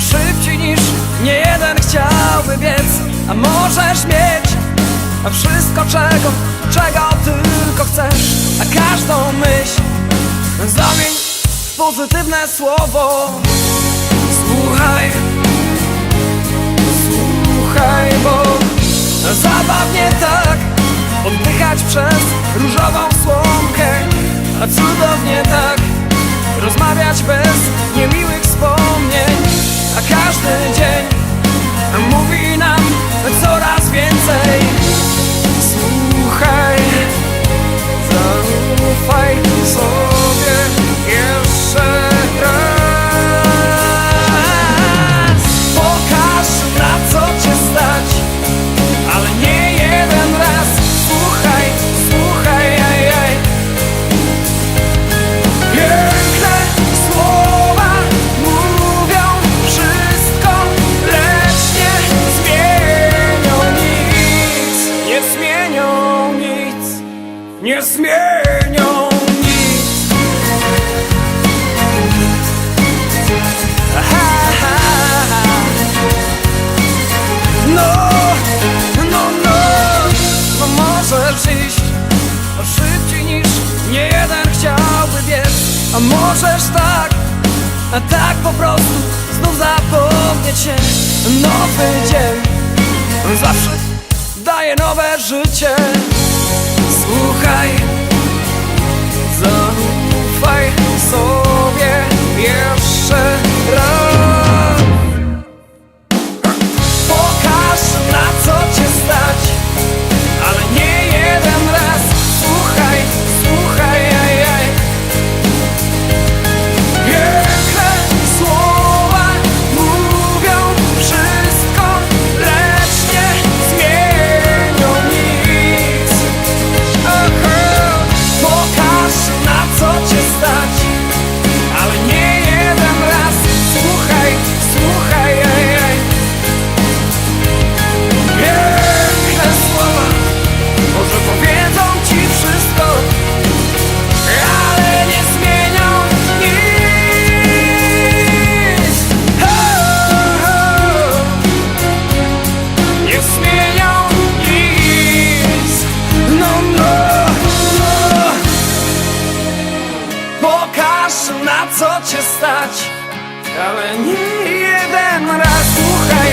Szybciej niż nie jeden chciałby biec. A możesz mieć a wszystko czego, czego tylko chcesz. A każdą myśl zamień w pozytywne słowo. Słuchaj, słuchaj, bo zabawnie tak Oddychać przez różową słomkę A cudownie tak rozmawiać bez niemiłych słów każdy dzień mówi nam coraz więcej A możesz tak, a tak po prostu znów zapomnieć się. Nowy dzień zawsze daje nowe życie. Słuchaj, Pokaż na co cię stać, ale nie jeden raz. Słuchaj,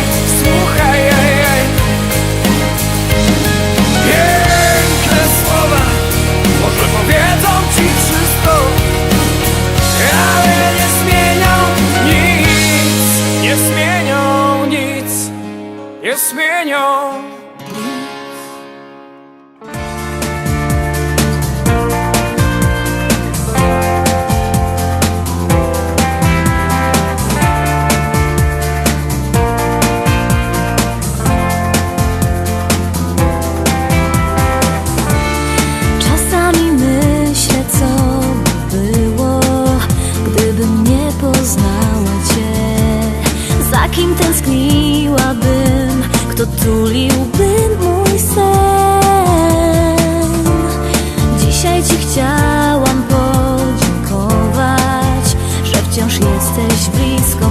Za kim tęskniłabym, kto tuliłby mój sen. Dzisiaj Ci chciałam podziękować, że wciąż jesteś blisko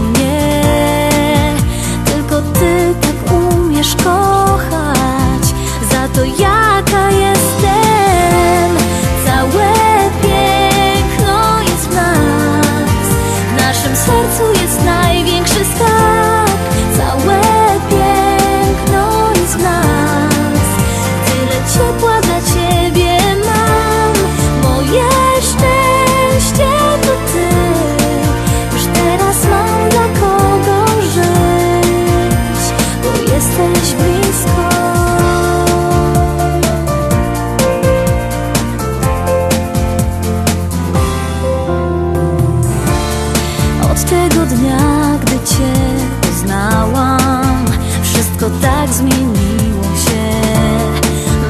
zmieniło się.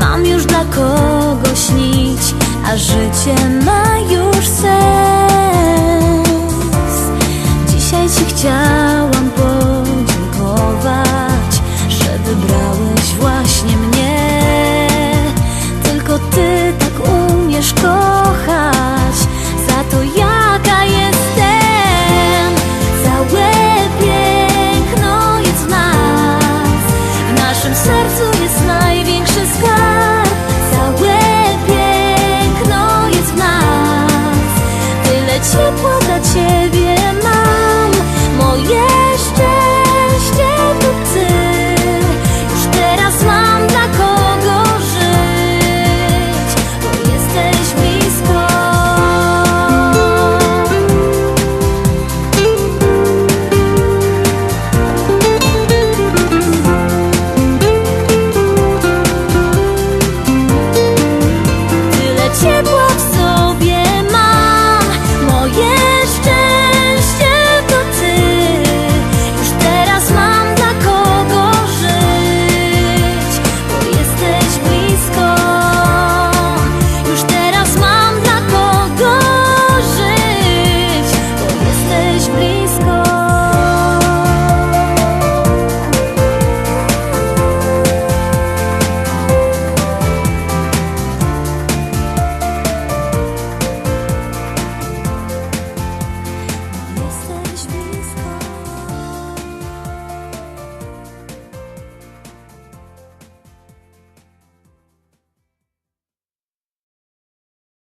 Mam już dla kogo śnić A życie ma już sens. Dzisiaj ci chciałam suis